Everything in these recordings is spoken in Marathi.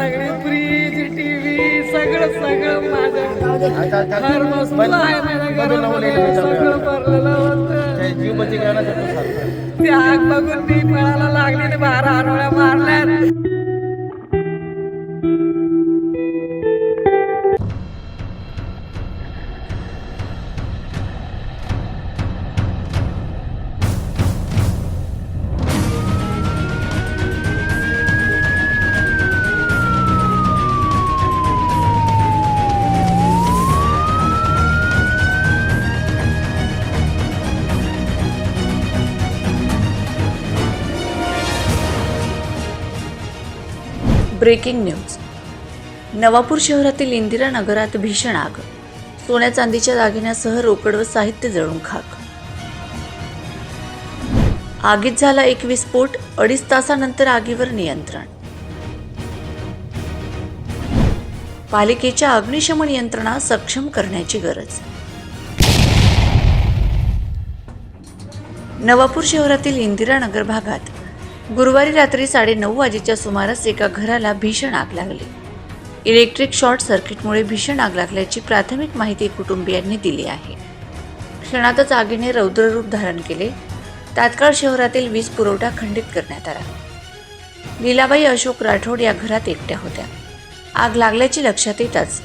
सगळे फ्रीज टीव्ही सगळं सगळं माझं. हर वस्तू आहे माझ्या घरामध्ये सगळं भरलेलं होतं. जीव बची करण्यासाठी सारखं ती आग बघून ती पळायला लागली आणि बारा आरोळ्या मारल्या ब्रेकिंग न्यूज. नवापूर शहरातील इंदिरा नगरात भीषण आग. सोन्या चांदीच्या दागिन्यासह रोकड व साहित्य जळून खाक. आगीत झाला एक विस्फोट अडीच तासानंतर आगीवर नियंत्रण. पालिकेच्या अग्निशमन यंत्रणा सक्षम करण्याची गरज. नवापूर शहरातील इंदिरानगर भागात गुरुवारी रात्री साडेनऊ वाजेच्या सुमारास एका घराला भीषण आग लागली. इलेक्ट्रिक शॉर्ट सर्किटमुळे भीषण आग लागल्याची प्राथमिक माहिती कुटुंबियांनी दिली आहे. क्षणातच आगीने रौद्ररूप धारण केले. तात्काळ शहरातील वीज पुरवठा खंडित करण्यात आला. लीलाबाई अशोक राठोड या घरात एकट्या होत्या. आग लागल्याची लक्षात येताच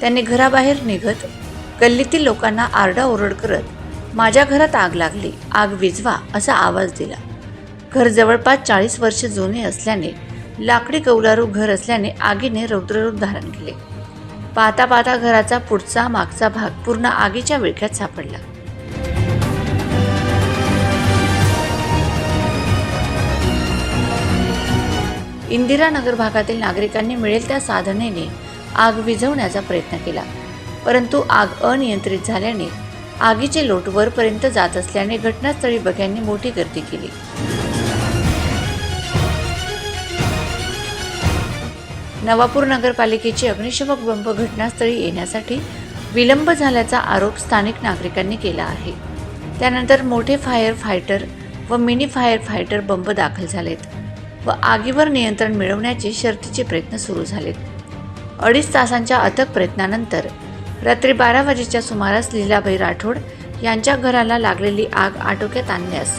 त्यांनी घराबाहेर निघत गल्लीतील लोकांना आरडाओरड करत माझ्या घरात आग लागली. आग विझवा असा आवाज दिला. घर जवळपास चाळीस वर्ष जुने असल्याने लाकडी कौलारू घर असल्याने आगीने रौद्ररूप धारण केले. पाहता पाहता घराचा पुढचा मागचा भाग पूर्ण आगीच्या विळख्यात सापडला. इंदिरानगर भागातील नागरिकांनी मिळेल त्या साधनेने आग विझवण्याचा प्रयत्न केला. परंतु आग अनियंत्रित झाल्याने आगीचे लोट वरपर्यंत जात असल्याने घटनास्थळी बघ्यांनी मोठी गर्दी केली. नवापूर नगरपालिकेची अग्निशमक बंब घटनास्थळी येण्यासाठी विलंब झाल्याचा आरोप स्थानिक नागरिकांनी केला आहे. त्यानंतर मोठे फायर फायटर व मिनी फायर फायटर बंब दाखल झालेत व आगीवर नियंत्रण मिळवण्याचे शर्तीचे प्रयत्न सुरू झालेत. अडीच तासांच्या अथक प्रयत्नानंतर रात्री बारा वाजेच्या सुमारास लीलाबाई राठोड यांच्या घराला लागलेली आग आटोक्यात आणण्यास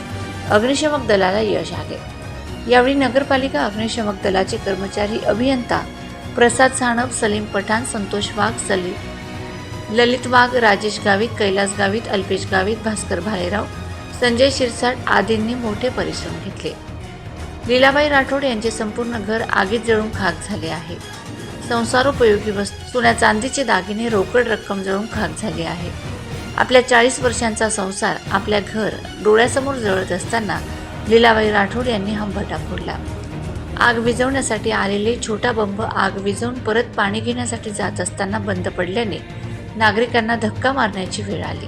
अग्निशमक दलाला यश आले. यावेळी नगरपालिका अग्निशमक दलाचे कर्मचारी अभियंता प्रसाद साणप सलीम पठाण संतोष वाघ सलीम ललित वाघ राजेश गावित कैलास गावित अल्पेश गावित भास्कर भालेराव संजय शिरसाट आदींनी मोठे परिश्रम घेतले. लीलाबाई राठोड यांचे संपूर्ण घर आगीत जळून खाक झाले आहे. संसारोपयोगी वस्तू सोन्या चांदीचे दागिने रोकड रक्कम जळून खाक झाली आहे. आपल्या चाळीस वर्षांचा संसार आपल्या घर डोळ्यासमोर जळत असताना लीलाबाई राठोड यांनी हंबटा फोडला आग विझवण्यासाठी आलेले छोटा बंब आग विझवून परत पाणी घेण्यासाठी जात असताना बंद पडल्याने नागरिकांना धक्का मारण्याची वेळ आली.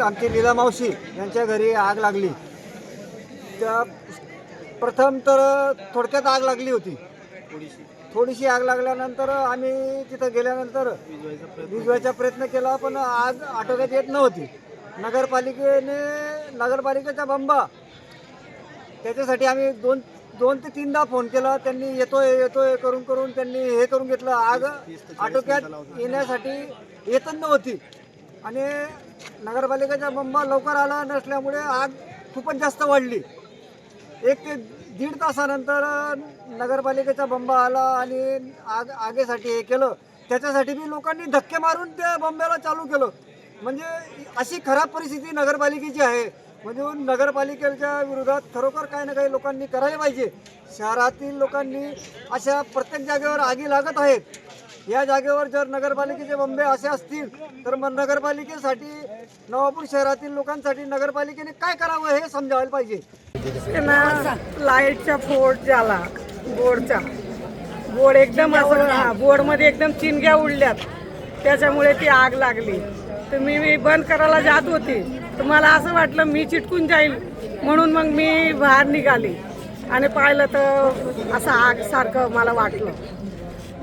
आमची लीला मावशी यांच्या घरी आग लागली. त्या प्रथम तर थोडक्यात आग लागली होती. थोडीशी आग लागल्यानंतर आम्ही तिथं गेल्यानंतर विजवायचा प्रयत्न केला पण आग आटोक्यात येत नव्हती. नगरपालिकेने नगरपालिकेचा बंबा. त्याच्यासाठी आम्ही दोन दोन ते तीनदा फोन केला. त्यांनी येतोय येतोय करून करून त्यांनी हे करून घेतलं. आग आटोक्यात येण्यासाठी येतच नव्हती. आणि नगरपालिकेचा बंबा लवकर आला नसल्यामुळे आग खूपच जास्त वाढली. एक ते दीड तासानंतर नगरपालिकेचा बंबा आला आणि आग आगेसाठी हे केलं. त्याच्यासाठी बी लोकांनी धक्के मारून त्या बंब्याला चालू केलं. म्हणजे अशी खराब परिस्थिती नगरपालिकेची आहे. म्हणजे नगरपालिकेच्या विरोधात खरोखर काही ना काही लोकांनी करायला पाहिजे. शहरातील लोकांनी अशा प्रत्येक जागेवर आगी लागत आहेत. या जागेवर जर नगरपालिकेचे बंबे असे असतील तर मग नगरपालिकेसाठी नवापूर शहरातील लोकांसाठी नगरपालिकेने काय करावं हे समजायला पाहिजे. लाईटचा फोड झाला बोर्डचा बोर्ड एकदम असं हा बोर्डमध्ये एकदम चिंग्या उडल्यात. त्याच्यामुळे ती आग लागली. तर मी मी बंद करायला जात होती. तर मला असं वाटलं मी चिटकून जाईल. म्हणून मग मी बाहेर निघाली. आणि पाहिलं तर असं आग सारखं मला वाटलं.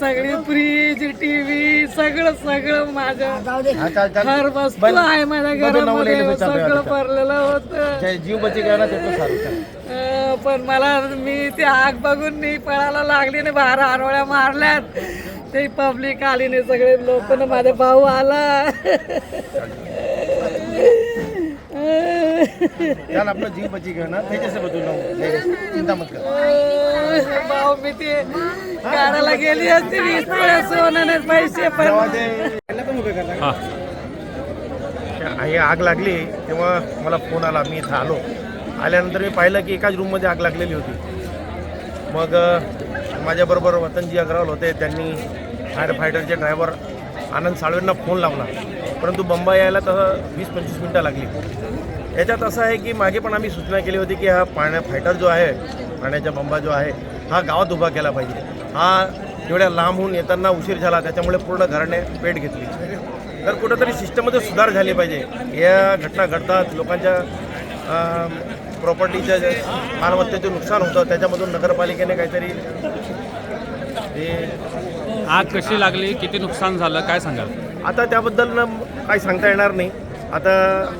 सगळी फ्रीज टीव्ही सगळं सगळं माझ्या घर बस आहे माझ्या घरामध्ये. सगळं भरलेलं होतं. जीव बची पण मला मी ते आग बघून मी पळायला लागली नाही बाहेर आरोळ्या मारल्यात. ते पब्लिक आली नाही सगळे लोक माझा भाऊ आला. काल आपलं जीव बची ना त्याच्यासोबत चिंता मत गेली असते वीस वेळा सोनं पैसे हे. आग लागली तेव्हा मला फोन आला मी इथं आलो. आल्यानंतर मी पाहिलं की एकाच रूममध्ये आग लागलेली होती. मग माझ्याबरोबर वतनजी अग्रवाल होते त्यांनी फायर फायटरचे ड्रायव्हर आनंद साळवेंना फोन लावला. परंतु बंबा यायला तर वीस पंचवीस मिनटं लागली. याच्यात असं आहे की मागे पण आम्ही सूचना केली होती की हा पाण्या फायटर जो आहे पाण्याचा बंबा जो आहे हा गावात उभा केला पाहिजे. हा एवढ्या लांबहून येताना उशीर झाला त्याच्यामुळे पूर्ण घराने पेट घेतली. तर कुठंतरी सिस्टममध्ये सुधार झाले पाहिजे. या घटना घडतात लोकांच्या प्रॉपर्टीच्या मालमत्तेचं नुकसान होतं त्याच्यामधून नगरपालिकेने काहीतरी हे आग कशी लागली? किती नुकसान झालं? काय सांगाल? आता त्याबद्दल ना काही सांगता येणार नाही. आता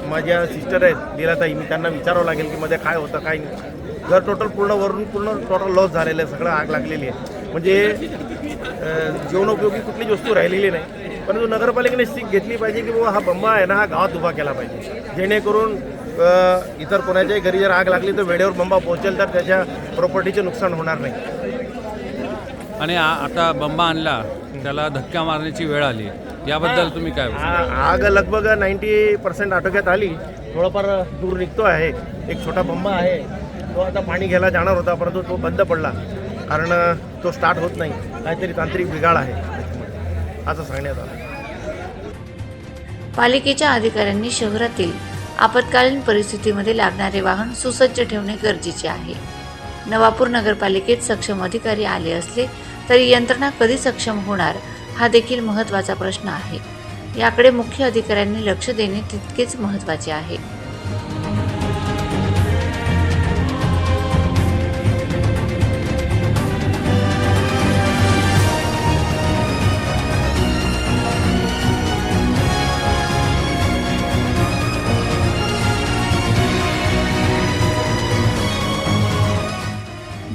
माझ्या सिस्टर आहेत लीलाताई मी त्यांना विचारावं लागेल की मध्ये काय होतं काय नाही. घर टोटल पूर्ण वरून पूर्ण टोटल लॉस झालेलं आहे सगळं आग लागलेली आहे. म्हणजे जीवनोपयोगी कुठलीच वस्तू राहिलेली नाही. परंतु नगरपालिकेने सीख घेतली पाहिजे की बाबा हा बंबा आहे ना हा गावात उभा केला पाहिजे. जेणेकरून इतर कोणाच्याही घरी जर आग लागली तर वेळेवर बंबा पोहोचेल तर त्याच्या प्रॉपर्टीचे नुकसान होणार नाही. आणि आता बंबा आणला त्याला धक्का मारण्याची वेळ आली. याबद्दल तुम्ही काय बोलता? आ- आग लगभग नाईन्टी पर्सेंट आटोक्यात आली. थोडंफार दूर निघतो आहे. एक छोटा बंबा आहे. तो आता पाणी घ्यायला जाणार होता परंतु तो बंद पडला. कारण तो स्टार्ट होत नाही. काहीतरी तांत्रिक बिघाड आहे. असं सांगण्यात आलं. पालिकेच्या अधिकाऱ्यांनी शहरातील आपत्कालीन परिस्थितीमध्ये लागणारे वाहन सुसज्ज ठेवणे गरजेचे आहे. नवापूर नगरपालिकेत सक्षम अधिकारी आले असले तरी यंत्रणा कधी सक्षम होणार हा देखील महत्त्वाचा प्रश्न आहे. याकडे मुख्य अधिकाऱ्यांनी लक्ष देणे तितकेच महत्त्वाचे आहे.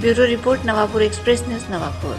Bureau report Navapur express news Navapur.